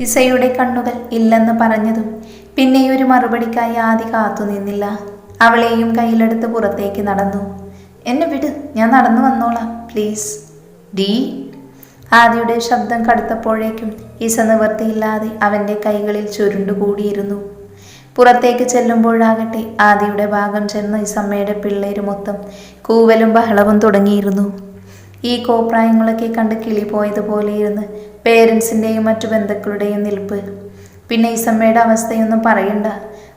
ഇസയുടെ കണ്ണുകൾ ഇല്ലെന്ന് പറഞ്ഞതും പിന്നെ ഒരു മറുപടിക്കായി ആദി കാത്തുനിന്നില്ല അവളെയും കയ്യിലെടുത്ത് പുറത്തേക്ക് നടന്നു. എന്നെ വിട് ഞാൻ നടന്നു വന്നോളാം പ്ലീസ് ഡീ? ആദിയുടെ ശബ്ദം കടുത്തപ്പോഴേക്കും ഇസ നിവർത്തിയില്ലാതെ അവന്റെ കൈകളിൽ ചുരുണ്ടുകൂടിയിരുന്നു പുറത്തേക്ക് ചെല്ലുമ്പോഴാകട്ടെ ആദിയുടെ ഭാഗം ചെന്ന് ഇസമ്മയുടെ പിള്ളേര് മൊത്തം കൂവലും ബഹളവും തുടങ്ങിയിരുന്നു. ഈ കോപ്രായങ്ങളൊക്കെ കണ്ട് കിളി പോയതുപോലെ ഇരുന്ന് പേരൻസിന്റെയും മറ്റു ബന്ധുക്കളുടെയും നിൽപ്പ്. പിന്നെ ഈസമ്മയുടെ അവസ്ഥയൊന്നും പറയണ്ട.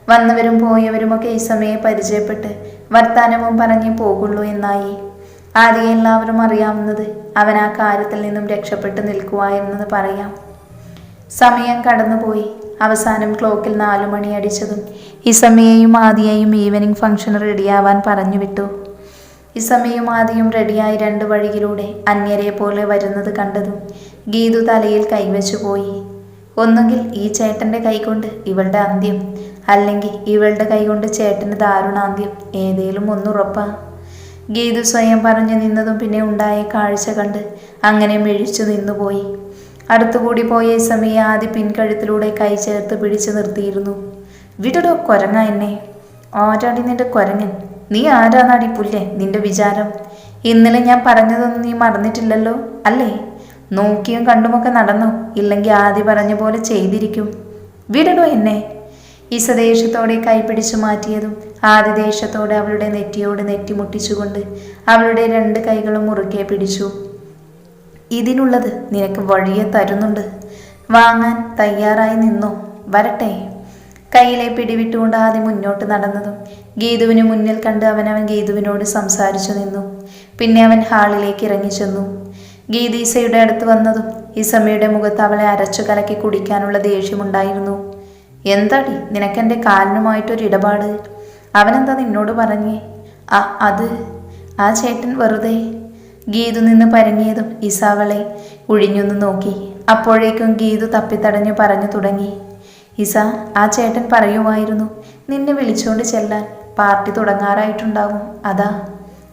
വന്നവരും പോയവരുമൊക്കെ ഈസമ്മയെ പരിചയപ്പെട്ട് വർത്താനവും പറഞ്ഞു പോകുള്ളൂ എന്നായി. ആദ്യം എല്ലാവരും അറിയാവുന്നത് അവൻ ആ കാര്യത്തിൽ നിന്നും രക്ഷപ്പെട്ട് നിൽക്കുവായിരുന്നെന്ന് പറയാം. സമയം കടന്നുപോയി. അവസാനം ക്ലോക്കിൽ നാലു മണി അടിച്ചതും ഇസമയെയും ആദിയെയും ഈവനിങ് ഫംഗ്ഷൻ റെഡിയാവാൻ പറഞ്ഞു വിട്ടു ഇസമയും ആദ്യം റെഡിയായി രണ്ട് വഴിയിലൂടെ അന്യരെ പോലെ വരുന്നത് കണ്ടതും ഗീതു തലയിൽ കൈവച്ചു പോയി. ഒന്നുകിൽ ഈ ചേട്ടന്റെ കൈകൊണ്ട് ഇവളുടെ അന്ത്യം അല്ലെങ്കിൽ ഇവളുടെ കൈകൊണ്ട് ചേട്ടന് ദാരുണാന്ത്യം ഏതേലും ഒന്നുറപ്പാ. ഗീതു സ്വയം പറഞ്ഞു നിന്നതും പിന്നെ ഉണ്ടായ കാഴ്ച കണ്ട് അങ്ങനെ മിഴിച്ചു നിന്നുപോയി. അടുത്തുകൂടി പോയ സമയം ആദ്യ പിൻകഴുത്തിലൂടെ കൈ ചേർത്ത് പിടിച്ചു നിർത്തിയിരുന്നു. വിടടോ കൊരങ്ങ എന്നെ. ആരാടി നിന്റെ കൊരങ്ങൻ? നീ ആരാന്നാടി പുല്ലേ? നിന്റെ വിചാരം. ഇന്നലെ ഞാൻ പറഞ്ഞതൊന്നും നീ മറന്നിട്ടില്ലല്ലോ? അല്ലേ? നോക്കിയും കണ്ടുമൊക്കെ നടന്നു. ഇല്ലെങ്കിൽ ആദ്യ പറഞ്ഞ പോലെ ചെയ്തിരിക്കും. വിടണോ എന്നെ. ഈസദേശത്തോടെ കൈപിടിച്ചു മാറ്റിയതും ആദ്യ ദേശത്തോടെ അവളുടെ നെറ്റിയോട് നെറ്റിമുട്ടിച്ചുകൊണ്ട് അവളുടെ രണ്ട് കൈകളും മുറുകെ പിടിച്ചു. ഇതിനുള്ളത് നിനക്ക് വഴിയെ തരുന്നുണ്ട്. വാങ്ങാൻ തയ്യാറായി നിന്നോ? വരട്ടെ. കയ്യിലെ പിടിവിട്ടുകൊണ്ട് ആദ്യം മുന്നോട്ട് നടന്നതും ഗീതുവിന് മുന്നിൽ കണ്ട് അവൻ അവൻ ഗീതുവിനോട് സംസാരിച്ചു നിന്നു. പിന്നെ അവൻ ഹാളിലേക്ക് ഇറങ്ങി ചെന്നു. ഗീത ഈസയുടെ അടുത്ത് വന്നതും ഈസമ്മയുടെ മുഖത്ത് അവളെ അരച്ചു കലക്കി കുടിക്കാനുള്ള ദേഷ്യമുണ്ടായിരുന്നു. എന്താടി? നിനക്കെന്റെ കാലിനുമായിട്ടൊരു ഇടപാട്. അവനെന്താ നിന്നോട് പറഞ്ഞേ? ആ അത് ആ ചേട്ടൻ വെറുതെ. ഗീതു നിന്ന് പരങ്ങിയതും ഇസാവളെ ഒഴിഞ്ഞൊന്ന് നോക്കി. അപ്പോഴേക്കും ഗീതു തപ്പിത്തടഞ്ഞു പറഞ്ഞു തുടങ്ങി. ഇസ ആ ചേട്ടൻ പറയുമായിരുന്നു നിന്നെ വിളിച്ചുകൊണ്ട് ചെല്ലാൻ പാർട്ടി തുടങ്ങാറായിട്ടുണ്ടാവും. അതാ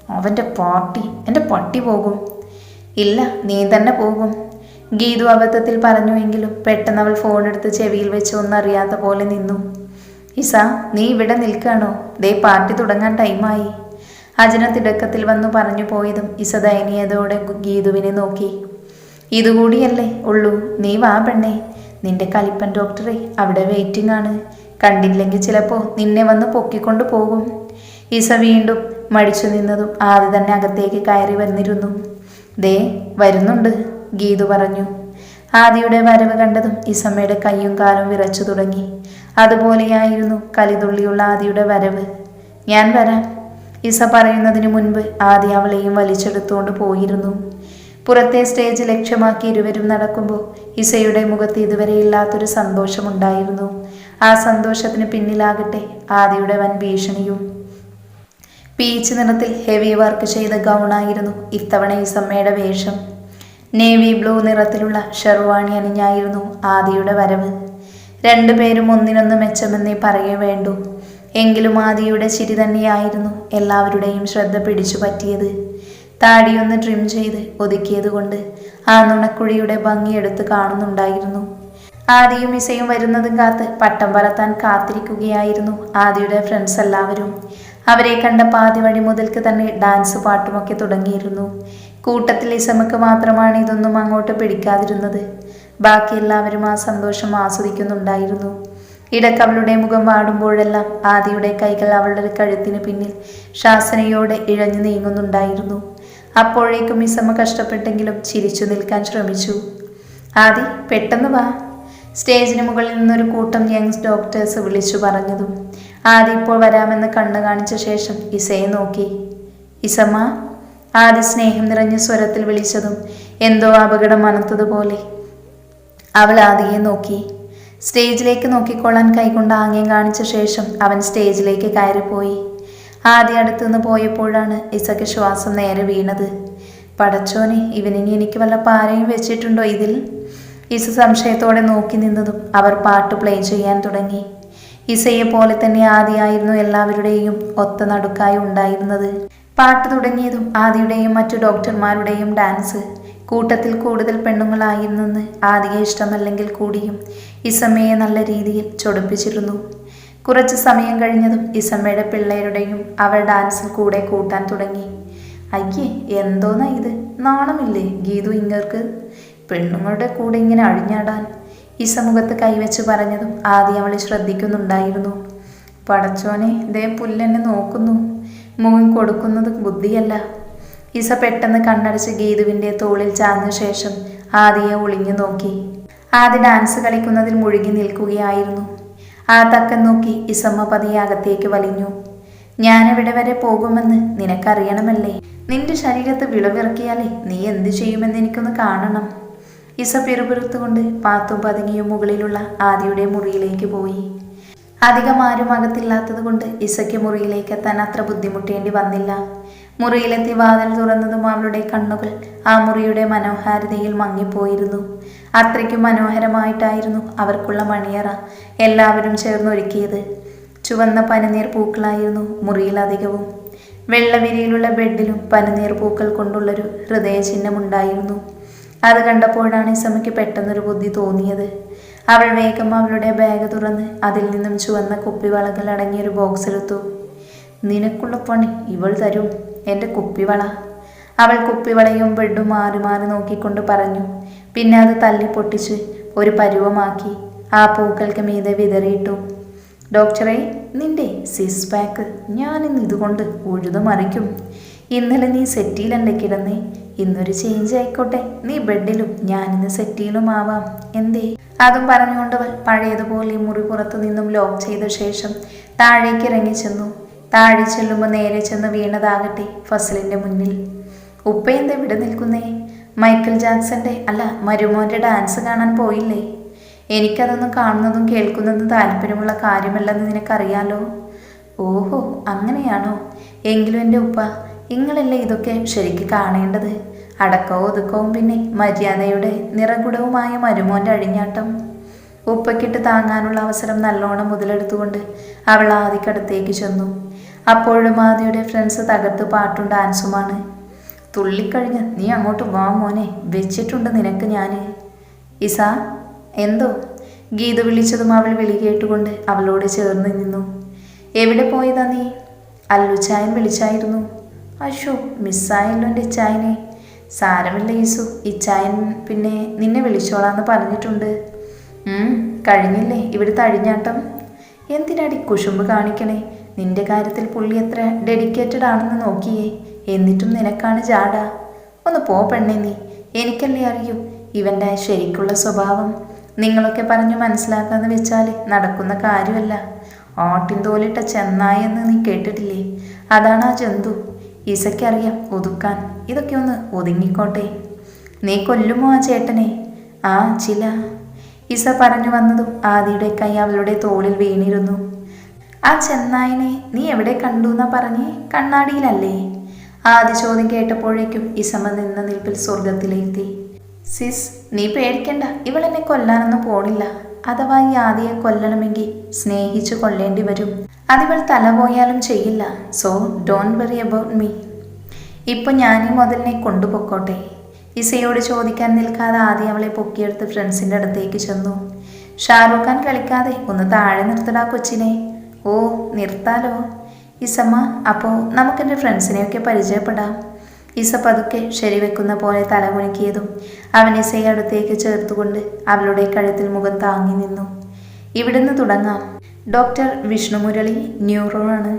അവന്റെ പാർട്ടി എന്റെ പട്ടി പോകും. ഇല്ല നീ തന്നെ പോകും. ഗീതു അബദ്ധത്തിൽ പറഞ്ഞുവെങ്കിലും പെട്ടെന്ന് അവൾ ഫോണെടുത്ത് ചെവിയിൽ വെച്ച് ഒന്നറിയാത്ത പോലെ നിന്നു. ഇസ നീ ഇവിടെ നിൽക്കാണോ? ദേ പാർട്ടി തുടങ്ങാൻ ടൈമായി. അജന തിടക്കത്തിൽ വന്നു പറഞ്ഞു പോയതും ഇസ ദയനീയതയോടെ ഗീതുവിനെ നോക്കി. ഇതുകൂടിയല്ലേ ഉള്ളൂ നീ വാ പെണ്ണേ. നിന്റെ കലിപ്പൻ ഡോക്ടറെ അവിടെ വെയിറ്റിംഗ് ആണ്. കണ്ടില്ലെങ്കിൽ ചിലപ്പോൾ നിന്നെ വന്ന് പൊക്കിക്കൊണ്ട് പോകും. ഈസ വീണ്ടും മടിച്ചു നിന്നതും ആദ്യ തന്നെ അകത്തേക്ക് കയറി വന്നിരുന്നു. ദേ വരുന്നുണ്ട് ഗീതു പറഞ്ഞു. ആദിയുടെ വരവ് കണ്ടതും ഇസമ്മയുടെ കയ്യും കാലും വിറച്ചു തുടങ്ങി. അതുപോലെയായിരുന്നു കലിതുള്ളിയുള്ള ആദിയുടെ വരവ്. ഞാൻ വരാം. ഇസ പറയുന്നതിന് മുൻപ് ആദി അവളെയും വലിച്ചെടുത്തുകൊണ്ട് പോയിരുന്നു. പുറത്തെ സ്റ്റേജ് ലക്ഷ്യമാക്കി ഇരുവരും നടക്കുമ്പോൾ ഇസയുടെ മുഖത്ത് ഇതുവരെ ഇല്ലാത്തൊരു സന്തോഷമുണ്ടായിരുന്നു. ആ സന്തോഷത്തിന് പിന്നിലാകട്ടെ ആദിയുടെ വൻ ഭീഷണിയും. പീച്ച് നിറത്തിൽ ഹെവി വർക്ക് ചെയ്ത ഗൗണായിരുന്നു ഇത്തവണ ഇസമ്മയുടെ വേഷം. നേവി ബ്ലൂ നിറത്തിലുള്ള ഷെർവാണി അണിഞ്ഞായിരുന്നു ആദിയുടെ വരവ്. രണ്ടുപേരും ഒന്നിനൊന്ന് മെച്ചമെന്നേ പറയേ വേണ്ടു. എങ്കിലും ആദിയുടെ ചിരി തന്നെയായിരുന്നു എല്ലാവരുടെയും ശ്രദ്ധ പിടിച്ചു പറ്റിയത്. താടിയൊന്ന് ട്രിം ചെയ്ത് ഒതുക്കിയത് കൊണ്ട് ആ നുണക്കുഴിയുടെ ഭംഗിയെടുത്ത് കാണുന്നുണ്ടായിരുന്നു. ആദിയും ഇസയും വരുന്നതും കാത്ത് പട്ടം പറത്താൻ കാത്തിരിക്കുകയായിരുന്നു ആദിയുടെ ഫ്രണ്ട്സ് എല്ലാവരും. അവരെ കണ്ട പാതി വഴി മുതൽക്ക് തന്നെ ഡാൻസ് പാട്ടുമൊക്കെ തുടങ്ങിയിരുന്നു. കൂട്ടത്തിൽ ഇസമക്ക് മാത്രമാണ് ഇതൊന്നും അങ്ങോട്ട് പിടിക്കാതിരുന്നത്. ബാക്കി എല്ലാവരും ആ സന്തോഷം ആസ്വദിക്കുന്നുണ്ടായിരുന്നു. ഇടയ്ക്ക് അവളുടെ മുഖം വാടുമ്പോഴെല്ലാം ആദിയുടെ കൈകൾ അവളുടെ കഴുത്തിന് പിന്നിൽ ശാസനയോടെ ഇഴഞ്ഞു നീങ്ങുന്നുണ്ടായിരുന്നു. അപ്പോഴേക്കും മിസമ്മ കഷ്ടപ്പെട്ടെങ്കിലും ചിരിച്ചു നിൽക്കാൻ ശ്രമിച്ചു. ആദി പെട്ടെന്ന് വാ. സ്റ്റേജിന് മുകളിൽ നിന്നൊരു കൂട്ടം യങ്സ് ഡോക്ടേഴ്സ് വിളിച്ചു പറഞ്ഞതും ആദി ഇപ്പോൾ വരാമെന്ന് കണ്ണു കാണിച്ച ശേഷം ഇസയെ നോക്കി. ഇസമ്മ? ആദി സ്നേഹം നിറഞ്ഞ സ്വരത്തിൽ വിളിച്ചതും എന്തോ അപകടം മനത്തതുപോലെ അവൾ ആദിയെ നോക്കി. സ്റ്റേജിലേക്ക് നോക്കിക്കൊള്ളാൻ കൈകൊണ്ട് ആംഗ്യം കാണിച്ച ശേഷം അവൻ സ്റ്റേജിലേക്ക് കയറിപ്പോയി. ആദ്യ അടുത്തുനിന്ന് പോയപ്പോഴാണ് ഇസക്ക് ശ്വാസം നേരെ വീണത്. പടച്ചോനെ ഇവനിനി എനിക്ക് വല്ല പാരയും വെച്ചിട്ടുണ്ടോ ഇതിൽ? ഇസ സംശയത്തോടെ നോക്കി നിന്നതും അവർ പാട്ട് പ്ലേ ചെയ്യാൻ തുടങ്ങി. ഇസയെ പോലെ തന്നെ ആദിയായിരുന്നു എല്ലാവരുടെയും ഒത്ത നടുക്കായി ഉണ്ടായിരുന്നത്. പാട്ട് തുടങ്ങിയതും ആദിയുടെയും മറ്റു ഡോക്ടർമാരുടെയും ഡാൻസ്. കൂട്ടത്തിൽ കൂടുതൽ പെണ്ണുങ്ങളായിരുന്നെന്ന് ആദ്യ ഇഷ്ടമല്ലെങ്കിൽ കൂടിയും ഇസമ്മയെ നല്ല രീതിയിൽ ചൊടിപ്പിച്ചിരുന്നു. കുറച്ച് സമയം കഴിഞ്ഞതും ഇസമ്മയുടെ പിള്ളേരുടെയും അവർ ഡാൻസിൽ കൂടെ കൂട്ടാൻ തുടങ്ങി. അയ്യേ എന്തോന്നാ ഇത്? നാണമില്ലേ ഗീതു ഇങ്ങർക്ക് പെണ്ണുങ്ങളുടെ കൂടെ ഇങ്ങനെ അഴിഞ്ഞാടാൻ? ഇസമുഖത്ത് കൈവച്ച് പറഞ്ഞതും ആദ്യം അവളെ ശ്രദ്ധിക്കുന്നുണ്ടായിരുന്നു. പടച്ചോനെ ദേ പുല്ലെന്നെ നോക്കുന്നു. മുഖം കൊടുക്കുന്നത് ബുദ്ധിയല്ല. ഇസ പെട്ടെന്ന് കണ്ണടച്ച് ഗീതുവിന്റെ തോളിൽ ചാഞ്ഞ ശേഷം ആദിയെ ഒളിഞ്ഞു നോക്കി. ആദ്യ ഡാൻസ് കളിക്കുന്നതിൽ മുഴുകി നിൽക്കുകയായിരുന്നു. ആ തക്കൻ നോക്കി ഇസമ്മ പതിയെ അകത്തേക്ക് വലിഞ്ഞു. ഞാനെവിടെ വരെ പോകുമെന്ന് നിനക്കറിയണമല്ലേ? നിന്റെ ശരീരത്ത് വിളവിറക്കിയാലേ നീ എന്ത് ചെയ്യുമെന്ന് എനിക്കൊന്ന് കാണണം. ഇസ പിറുപിറുത്തുകൊണ്ട് പാത്തും പതുങ്ങിയും മുകളിലുള്ള ആദിയുടെ മുറിയിലേക്ക് പോയി. അധികം ആരും അകത്തില്ലാത്തത് കൊണ്ട് ഇസയ്ക്ക് മുറിയിലേക്ക് എത്താൻ അത്ര ബുദ്ധിമുട്ടേണ്ടി വന്നില്ല. മുറിയിലെത്തി വാതിൽ തുറന്നതും അവളുടെ കണ്ണുകൾ ആ മുറിയുടെ മനോഹാരിതയിൽ മങ്ങിപ്പോയിരുന്നു. അത്രയ്ക്കും മനോഹരമായിട്ടായിരുന്നു അവർക്കുള്ള മണിയറ എല്ലാവരും ചേർന്നൊരുക്കിയത് ചുവന്ന പനിനീർ പൂക്കളായിരുന്നു മുറിയിലധികവും വെള്ളവിരിയിലുള്ള ബെഡിലും പനിനീർ പൂക്കൾ കൊണ്ടുള്ളൊരു ഹൃദയചിഹ്നമുണ്ടായിരുന്നു. അത് കണ്ടപ്പോഴാണ് ഇസമയ്ക്ക് പെട്ടെന്നൊരു ബുദ്ധി തോന്നിയത്. അവൾ വേഗം അവളുടെ ബാഗ് തുറന്ന് അതിൽ നിന്നും ചുവന്ന കുപ്പിവളകൾ അടങ്ങിയൊരു ബോക്സ് എടുത്തു നിനക്കുള്ള പണി ഇവൾ തരും. എന്റെ കുപ്പിവള. അവൾ കുപ്പിവളയും ബെഡും മാറി മാറി നോക്കിക്കൊണ്ട് പറഞ്ഞു. പിന്നെ അത് തല്ലി പൊട്ടിച്ച് ഒരു പരുവമാക്കി ആ പൂക്കൾക്ക് മീതെ വിതറിയിട്ടു. ഡോക്ടറെ നിന്റെ സിസ് പാക്ക് ഞാനിന്ന് ഇതുകൊണ്ട് ഉഴുതു മറിക്കും. ഇന്നലെ നീ സെറ്റിയിലല്ലേ കിടന്നേ? ഇന്നൊരു ചേഞ്ച് ആയിക്കോട്ടെ. നീ ബെഡിലും ഞാനിന്ന് സെറ്റിയിലും ആവാം എന്തേ? അതും പറഞ്ഞുകൊണ്ടവൾ പഴയതുപോലെ മുറി പുറത്തു നിന്നും ലോക്ക് ചെയ്ത ശേഷം താഴേക്ക് ഇറങ്ങി ചെന്നു. താഴെ ചെല്ലുമ്പോൾ നേരെ ചെന്ന് വീണതാകട്ടെ ഫസലിന്റെ മുന്നിൽ. ഉപ്പ എന്താ ഇവിടെ നിൽക്കുന്നേ? മൈക്കിൾ ജാക്സന്റെ അല്ല മരുമോന്റെ ഡാൻസ് കാണാൻ പോയില്ലേ? എനിക്കതൊന്നും കാണുന്നതും കേൾക്കുന്നതും താല്പര്യമുള്ള കാര്യമല്ലെന്ന് നിനക്കറിയാലോ? ഓഹോ അങ്ങനെയാണോ? എങ്കിലും എന്റെ ഉപ്പ നിങ്ങളല്ലേ ഇതൊക്കെ ശരിക്ക് കാണേണ്ടത്? അടക്കവും ഒതുക്കവും പിന്നെ മര്യാദയുടെ നിറകുടവുമായ മരുമോന്റെ അഴിഞ്ഞാട്ടം. ഉപ്പക്കിട്ട് താങ്ങാനുള്ള അവസരം നല്ലോണം മുതലെടുത്തുകൊണ്ട് അവൾ ആദിക്കടുത്തേക്ക് ചെന്നു. അപ്പോഴും ആദിയുടെ ഫ്രണ്ട്സ് തകർത്ത് പാട്ടും ഡാൻസുമാണ് തുള്ളിക്കഴിഞ്ഞ് നീ അങ്ങോട്ട് വാ മോനെ വെച്ചിട്ടുണ്ട് നിനക്ക് ഞാൻ ഇസാ എന്തോ? ഗീത വിളിച്ചതും അവൾ വിളി കേട്ടുകൊണ്ട് അവളോട് ചേർന്ന് നിന്നു. എവിടെ പോയതാ നീ? അല്ലു ചായൻ വിളിച്ചായിരുന്നു. അശോ മിസ്സായല്ലോ എന്റെ ചായനെ. സാരമില്ല ഈസു ഇച്ചായൻ പിന്നെ നിന്നെ വിളിച്ചോളാന്ന് പറഞ്ഞിട്ടുണ്ട്. കഴിഞ്ഞില്ലേ? ഇവിടുത്തെ അഴിഞ്ഞാട്ടം എന്തിനാടി കുശുമ്പ് കാണിക്കണേ? നിന്റെ കാര്യത്തിൽ പുള്ളി എത്ര ഡെഡിക്കേറ്റഡ് ആണെന്ന് നോക്കിയേ. എന്നിട്ടും നിനക്കാണ് ജാട. ഒന്ന് പോ പെണ്ണേ നീ. എനിക്കല്ലേ അറിയൂ ഇവന്റെ ശരിക്കുള്ള സ്വഭാവം. നിങ്ങളൊക്കെ പറഞ്ഞു മനസ്സിലാക്കാന്ന് വെച്ചാൽ നടക്കുന്ന കാര്യമല്ല. ഓട്ടിൻ തോലിട്ട ചെന്നായെന്ന് നീ കേട്ടിട്ടില്ലേ? അതാണ് ആ ജന്തു. ഈസയ്ക്കറിയാം ഒതുക്കാൻ. ഇതൊക്കെ ഒന്ന് ഒതുങ്ങിക്കോട്ടെ. നീ കൊല്ലുമോ ആ ചേട്ടനെ? ആ ചില. ഇസ പറഞ്ഞു വന്നതും ആദിയുടെ കൈ അവളുടെ തോളിൽ വീണിരുന്നു. ആ ചെന്നായനെ നീ എവിടെ കണ്ടു എന്നാ പറഞ്ഞേ? കണ്ണാടിയിലല്ലേ? ആദ്യ ചോദ്യം കേട്ടപ്പോഴേക്കും ഇസമ നിന്ന നിൽപ്പിൽ സ്വർഗത്തിലെത്തി സിസ് നീ പേടിക്കണ്ട. ഇവളെന്നെ കൊല്ലാനൊന്നും പോണില്ല. അഥവാ ഈ ആദിയെ കൊല്ലണമെങ്കിൽ സ്നേഹിച്ചു കൊല്ലേണ്ടി വരും. അതിവൾ തല പോയാലും ചെയ്യില്ല. So don't worry about me ഇപ്പൊ ഞാൻ ഈ മുതലിനെ കൊണ്ടുപൊക്കോട്ടെ. ഇസയോട് ചോദിക്കാൻ നിൽക്കാതെ ആദ്യം അവളെ പൊക്കിയെടുത്ത് ഫ്രണ്ട്സിന്റെ അടുത്തേക്ക് ചെന്നു. ഷാറൂഖ് ഖാൻ കളിക്കാതെ ഒന്ന് താഴെ നിർത്തടാ കൊച്ചിനെ. ഓ നിർത്താലോ. ഇസമ്മ അപ്പോൾ നമുക്കെന്റെ ഫ്രണ്ട്സിനെയൊക്കെ പരിചയപ്പെടാം. ഇസ പതുക്കെ ശരി വെക്കുന്ന പോലെ തലകുണിക്കിയതും അവൻ ഇസയെ അടുത്തേക്ക് ചേർത്തുകൊണ്ട് അവളുടെ കഴുത്തിൽ മുഖം താങ്ങി നിന്നു. ഇവിടുന്ന് തുടങ്ങാം. ഡോക്ടർ വിഷ്ണുമുരളി ന്യൂറോ ആണ്.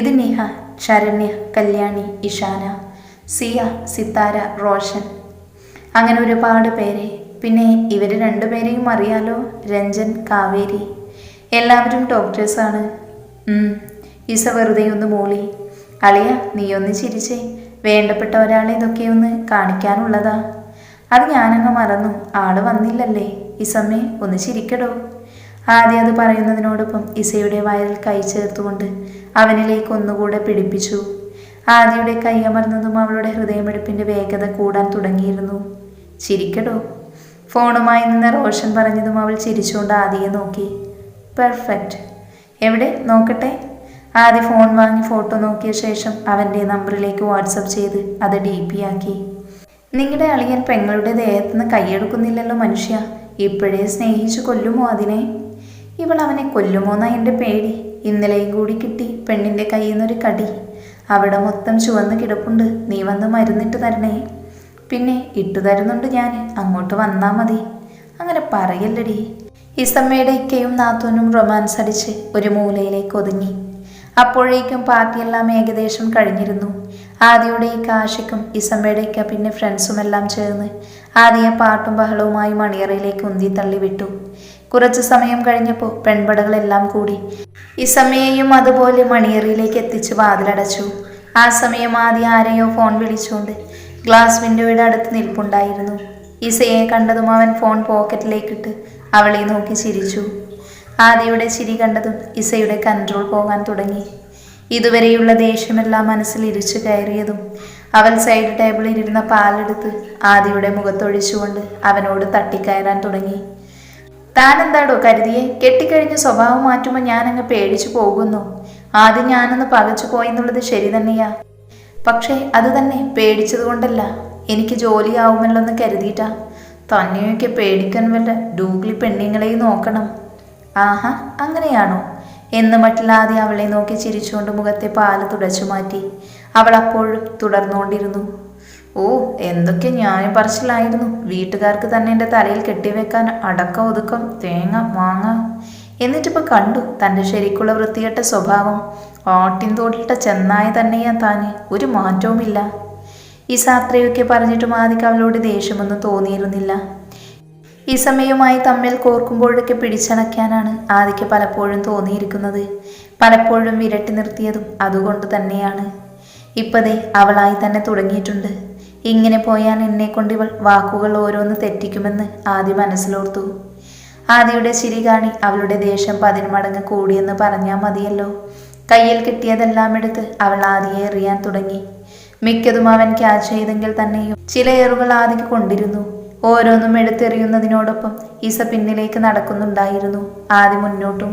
ഇത് നിഹ ശരണ്യ കല്യാണി ഇഷാന സിയ സിത്താര റോഷൻ. അങ്ങനെ ഒരുപാട് പേരെ. പിന്നെ ഇവർ രണ്ടുപേരെയും അറിയാലോ. രഞ്ജൻ കാവേരി. എല്ലാവരും ഡോക്ടേഴ്സാണ് ഇസ വെറുതെ ഒന്ന് മൂളി. അളിയ നീയൊന്ന് ചിരിച്ചേ. വേണ്ടപ്പെട്ട ഒരാളെ ഇതൊക്കെ ഒന്ന് കാണിക്കാനുള്ളതാ. അത് ഞാനങ്ങ് മറന്നു. ആൾ വന്നില്ലല്ലേ. ഇസമ്മേ ഒന്ന് ചിരിക്കടോ. ആദ്യം അത് പറയുന്നതിനോടൊപ്പം ഇസയുടെ വയറിൽ കൈ ചേർത്തുകൊണ്ട് അവനിലേക്ക് ഒന്നുകൂടെ പിടിപ്പിച്ചു. ആദ്യയുടെ കൈ അമർന്നതും അവളുടെ ഹൃദയമെടുപ്പിന്റെ വേഗത കൂടാൻ തുടങ്ങിയിരുന്നു. ചിരിക്കടോ. ഫോണുമായി നിന്ന് റോഷൻ പറഞ്ഞതും അവൾ ചിരിച്ചുകൊണ്ട് ആദിയെ നോക്കി. പെർഫെക്റ്റ്. എവിടെ? നോക്കട്ടെ. ആദ്യ ഫോൺ വാങ്ങി ഫോട്ടോ നോക്കിയ ശേഷം അവന്റെ നമ്പറിലേക്ക് വാട്സപ്പ് ചെയ്ത് അത് ഡി പി ആക്കി. നിങ്ങളുടെ അളിയൻ പെങ്ങളുടെ ദേഹത്തുനിന്ന് കൈയെടുക്കുന്നില്ലല്ലോ മനുഷ്യ. ഇപ്പോഴേ സ്നേഹിച്ച് കൊല്ലുമോ അതിനെ? ഇവൾ അവനെ കൊല്ലുമോന്നാ എന്റെ പേടി. ഇന്നലെയും കൂടി കിട്ടി പെണ്ണിന്റെ കയ്യിൽ നിന്നൊരു കടി. അവിടെ മൊത്തം ചുവന്ന് കിടപ്പുണ്ട്. നീ വന്ന് മരുന്നിട്ട് തരണേ. പിന്നെ ഇട്ടു തരുന്നുണ്ട് ഞാൻ അങ്ങോട്ട് വന്നാൽ മതി. അങ്ങനെ പറയല്ലടി. ഇസമ്മയുടെ ഇക്കയും നാത്തൂനും റൊമാൻസ് അടിച്ച് ഒരു മൂലയിലേക്ക് ഒതുങ്ങി. അപ്പോഴേക്കും പാർട്ടിയെല്ലാം ഏകദേശം കഴിഞ്ഞിരുന്നു. ആദിയുടെ ഈ കാശിക്കും ഇസമ്മയുടെ ഇക്ക പിന്നെ ഫ്രണ്ട്സും എല്ലാം ചേർന്ന് ആദിയെ പാട്ടും ബഹളവുമായി മണിയറയിലേക്ക് ഉന്തി തള്ളി വിട്ടു കുറച്ചു സമയം കഴിഞ്ഞപ്പോൾ പെൺപടകളെല്ലാം കൂടി ഇസമ്മയെയും അതുപോലെ മണിയറയിലേക്ക് എത്തിച്ച് വാതിലടച്ചു. ആ സമയം ആദ്യം ആരെയോ ഫോൺ വിളിച്ചുകൊണ്ട് ഗ്ലാസ് വിൻഡോയുടെ അടുത്ത് നിൽപ്പുണ്ടായിരുന്നു. ഇസയെ കണ്ടതും അവൻ ഫോൺ പോക്കറ്റിലേക്കിട്ട് അവളെ നോക്കി ചിരിച്ചു. ആദിയുടെ ചിരി കണ്ടതും ഇസയുടെ കൺട്രോൾ പോകാൻ തുടങ്ങി. ഇതുവരെയുള്ള ദേഷ്യമെല്ലാം മനസ്സിൽ ഇരിച്ചു കയറിയതും അവൾ സൈഡ് ടേബിളിൽ ഇരുന്ന പാലെടുത്ത് ആദിയുടെ മുഖത്തൊഴിച്ചുകൊണ്ട് അവനോട് തട്ടിക്കയറാൻ തുടങ്ങി. താൻ എന്താടോ കരുതിയെ? കെട്ടിക്കഴിഞ്ഞ് സ്വഭാവം മാറ്റുമ്പോൾ ഞാനങ്ങ് പേടിച്ചു പോകുന്നു. ആദ്യം ഞാനൊന്ന് പകച്ചു പോയെന്നുള്ളത് ശരി തന്നെയാ. പക്ഷേ അത് തന്നെ പേടിച്ചതുകൊണ്ടല്ല എനിക്ക് ജോലിയാവുമല്ലോ എന്ന് കരുതിയിട്ടാ. തന്നെയൊക്കെ പേടിക്കാൻ വല്ല ഡൂഗ്ലി പെണ്ണുങ്ങളെയും നോക്കണം. ആഹാ അങ്ങനെയാണോ? എന്ന് മട്ടില്ലാതെ അവളെ നോക്കി ചിരിച്ചുകൊണ്ട് മുഖത്തെ പാൽ തുടച്ചു മാറ്റി. അവൾ അപ്പോഴും തുടർന്നുകൊണ്ടിരുന്നു. ഓ എന്തൊക്കെ ന്യായം പറച്ചിലായിരുന്നു. വീട്ടുകാർക്ക് തന്നെ എന്റെ തലയിൽ കെട്ടിവെക്കാൻ അടക്ക ഒതുക്കം തേങ്ങ മാങ്ങ. എന്നിട്ടിപ്പോൾ കണ്ടു തന്റെ ശരിക്കുള്ള വൃത്തികെട്ട സ്വഭാവം. ആട്ടിൻ തോട്ടിലിട്ട ചെന്നായി തന്നെയാ താന്. ഒരു മാറ്റവുമില്ല. ഈ സാത്രയൊക്കെ പറഞ്ഞിട്ടും ആദ്യം അവളോട് ദേഷ്യമൊന്നും തോന്നിയിരുന്നില്ല. ഈ സമയവുമായി തമ്മിൽ കോർക്കുമ്പോഴൊക്കെ പിടിച്ചണയ്ക്കാനാണ് ആദിക്ക് പലപ്പോഴും തോന്നിയിരിക്കുന്നത്. പലപ്പോഴും വിരട്ടി നിർത്തിയതും അതുകൊണ്ട് തന്നെയാണ്. ഇപ്പതേ അവളായി തന്നെ തുടങ്ങിയിട്ടുണ്ട്. ഇങ്ങനെ പോയാൽ എന്നെ കൊണ്ട് ഇവൾ വാക്കുകൾ ഓരോന്ന് തെറ്റിക്കുമെന്ന് ആദ്യ മനസ്സിലോർത്തു. ആദിയുടെ ചിരി കാണി അവളുടെ ദേഷ്യം പതിനുമടങ്ങ് കൂടിയെന്ന് പറഞ്ഞാൽ മതിയല്ലോ. കയ്യിൽ കിട്ടിയതെല്ലാം എടുത്ത് അവൾ ആദിയെ എറിയാൻ തുടങ്ങി. മിക്കതും അവൻ ക്യാച്ച് ചെയ്തെങ്കിൽ തന്നെയും ചില ഏറുകൾ ആദിക്ക് കൊണ്ടിരുന്നു. ഓരോന്നും എടുത്തെറിയുന്നതിനോടൊപ്പം ഇസ പിന്നിലേക്ക് നടക്കുന്നുണ്ടായിരുന്നു ആദ്യം മുന്നോട്ടും.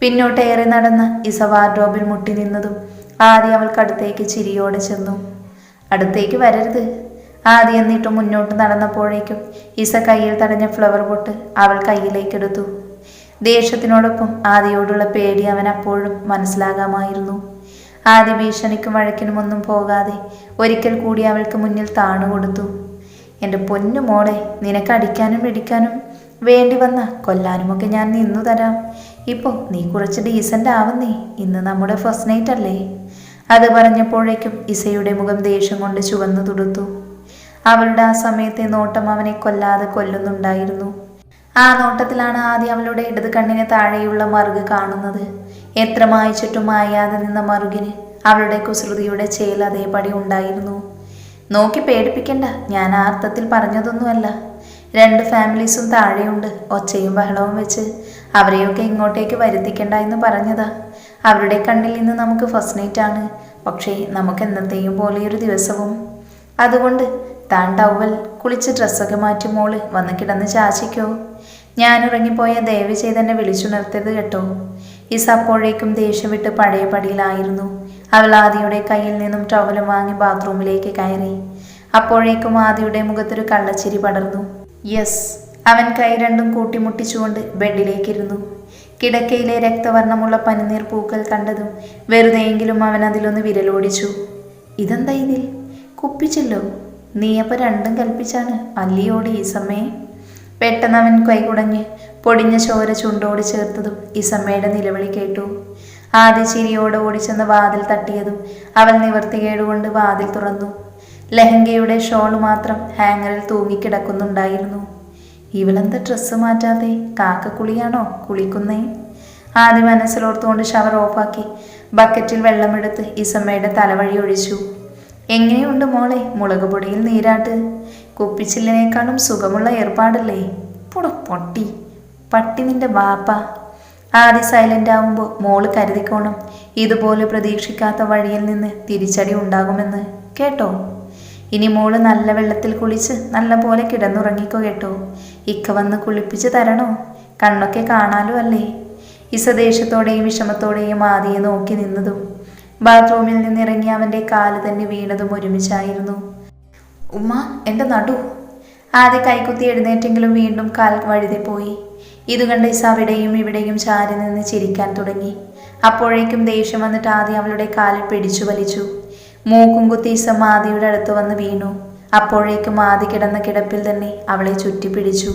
പിന്നോട്ടേറെ നടന്ന് ഇസ വാർഡ്രോബിൽ മുട്ടി നിന്നതും ആദ്യം അവൾക്കടുത്തേക്ക് ചിരിയോടെ ചെന്നു. അടുത്തേക്ക് വരരുത്. ആദ്യം എന്നിട്ട് മുന്നോട്ട് നടന്നപ്പോഴേക്കും ഇസ കയ്യിൽ തടഞ്ഞ ഫ്ലവർ പൊട്ട് അവൾ കയ്യിലേക്കെടുത്തു. ദേഷ്യത്തിനോടൊപ്പം ആദിയോടുള്ള പേടി അവൻ അപ്പോഴും മനസ്സിലാകാമായിരുന്നു. ആദ്യ ഭീഷണിക്കും വഴക്കിനും ഒന്നും പോകാതെ ഒരിക്കൽ കൂടി അവൾക്ക് മുന്നിൽ താണു കൊടുത്തു എന്റെ പൊന്നു മോളെ നിനക്ക് അടിക്കാനും പിടിക്കാനും വേണ്ടി വന്ന കൊല്ലാനുമൊക്കെ ഞാൻ നിന്നു തരാം. ഇപ്പോൾ നീ കുറച്ച് ഡീസന്റ് ആവുന്നേ ഇന്ന് നമ്മുടെ ഫസ്റ്റ് നൈറ്റ് അല്ലേ? അത് പറഞ്ഞപ്പോഴേക്കും ഇസയുടെ മുഖം ദേഷ്യം കൊണ്ട് ചുവന്നു തുടുത്തു. അവളുടെ ആ സമയത്തെ നോട്ടം അവനെ കൊല്ലാതെ കൊല്ലുന്നുണ്ടായിരുന്നു. ആ നോട്ടത്തിലാണ് ആദ്യം അവളുടെ ഇടത് കണ്ണിന് താഴെയുള്ള മറുക് കാണുന്നത്. എത്ര മായച്ചിട്ടും മായാതെ നിന്ന മറുകിന് അവളുടെ കുസൃതിയുടെ ചേൽ അതേപടി ഉണ്ടായിരുന്നു. നോക്കി പേടിപ്പിക്കണ്ട. ഞാൻ ആ അർത്ഥത്തിൽ പറഞ്ഞതൊന്നുമല്ല. രണ്ട് ഫാമിലീസും താഴെയുണ്ട്. ഒച്ചയും ബഹളവും വെച്ച് അവരെയൊക്കെ ഇങ്ങോട്ടേക്ക് വരുത്തിക്കണ്ട എന്ന് പറഞ്ഞതാ. അവരുടെ കണ്ണിൽ നിന്ന് നമുക്ക് ഫസ്റ്റ് നൈറ്റ് ആണ്. പക്ഷേ നമുക്ക് എന്നത്തെയും പോലെ ഒരു ദിവസവും. അതുകൊണ്ട് താൻ ടവൽ കുളിച്ച് ഡ്രസ്സൊക്കെ മാറ്റി മോൾ വന്ന് കിടന്ന് ചാച്ചിക്കോ ഞാൻ ഉറങ്ങിപ്പോയ ദയവ് ചെയ്ത് എന്നെ വിളിച്ചുണർത്തരുത് കേട്ടോ. ഈ അപ്പോഴേക്കും ദേഷ്യം വിട്ട് പഴയ പടിയിലായിരുന്നു അവൾ ആദിയുടെ കയ്യിൽ നിന്നും ടവലും വാങ്ങി ബാത്റൂമിലേക്ക് കയറി. അപ്പോഴേക്കും ആദിയുടെ മുഖത്തൊരു കള്ളച്ചിരി പടർന്നു. യെസ് അവൻ കൈ രണ്ടും കൂട്ടിമുട്ടിച്ചുകൊണ്ട് ബെഡിലേക്കിരുന്നു. കിടക്കയിലെ രക്തവർണമുള്ള പനിനീർ പൂക്കൾ കണ്ടതും വെറുതെയെങ്കിലും അവൻ അതിലൊന്ന് വിരലോടിച്ചു. ഇതെന്താ ഇതിൽ? കുപ്പിച്ചല്ലോ. നീയപ്പോൾ രണ്ടും കൽപ്പിച്ചാണ്. അല്ലിയോടി ഈ സമയം. പെട്ടെന്ന് അവൻ കൈകുടഞ്ഞ് പൊടിഞ്ഞ ചോര ചുണ്ടോട് ചേർത്തതും ഇസമ്മയുടെ നിലവിളി കേട്ടു. ആദ്യ ചിരിയോട് ഓടിച്ചെന്ന് വാതിൽ തട്ടിയതും അവൾ നിവർത്തികേടുകൊണ്ട് വാതിൽ തുറന്നു. ലഹങ്കയുടെ ഷോൾ മാത്രം ഹാങ്ങറിൽ തൂങ്ങിക്കിടക്കുന്നുണ്ടായിരുന്നു. ഇവളെന്ത് ഡ്രസ്സ് മാറ്റാതെ? കാക്കക്കുളിയാണോ? കുളിക്കുന്നേ? ആദ്യം മനസ്സിലോർത്തുകൊണ്ട് ഷവർ ഓഫാക്കി ബക്കറ്റിൽ വെള്ളമെടുത്ത് ഇസമ്മയുടെ തലവഴി ഒഴിച്ചു. എങ്ങനെയുണ്ട് മോളെ? മുളക് പൊടിയിൽ നീരാട്ട്. കുപ്പിച്ചില്ലിനേക്കാളും സുഖമുള്ള ഏർപ്പാടല്ലേ? പുട പൊട്ടി. പട്ടി നിന്റെ ബാപ്പ. ആദ്യ സൈലന്റ് ആവുമ്പോൾ മോൾ കരുതിക്കോണം. ഇതുപോലെ പ്രതീക്ഷിക്കാത്ത വഴിയിൽ നിന്ന് തിരിച്ചടി ഉണ്ടാകുമെന്ന്. കേട്ടോ? ഇനി മോൾ നല്ല വെള്ളത്തിൽ കുളിച്ച് നല്ല പോലെ കിടന്നുറങ്ങിക്കോ കേട്ടോ. ഇക്ക വന്ന് കുളിപ്പിച്ച് തരണോ? കണ്ണൊക്കെ കാണാലോ അല്ലേ? ഇസദേശത്തോടെയും വിഷമത്തോടെയും ആദിയെ നോക്കി നിന്നതും ബാത്റൂമിൽ നിന്നിറങ്ങി അവന്റെ കാൽ തന്നെ വീണതും ഒരുമിച്ചായിരുന്നു. ഉമ്മ എന്റെ നടു. ആദ്യ കൈകുത്തി എഴുന്നേറ്റെങ്കിലും വീണ്ടും കാൽ വഴുതെ പോയി. ഇത് കണ്ട് ഇസ അവിടെയും ഇവിടെയും ചാരി നിന്ന് ചിരിക്കാൻ തുടങ്ങി. അപ്പോഴേക്കും ദേഷ്യം വന്നിട്ട് ആദ്യം അവളുടെ കാലിൽ പിടിച്ചു വലിച്ചു. മൂക്കും കുത്തി ഇസ അടുത്ത് വന്ന് വീണു. അപ്പോഴേക്കും ആദ്യ കിടന്ന കിടപ്പിൽ തന്നെ അവളെ ചുറ്റിപ്പിടിച്ചു.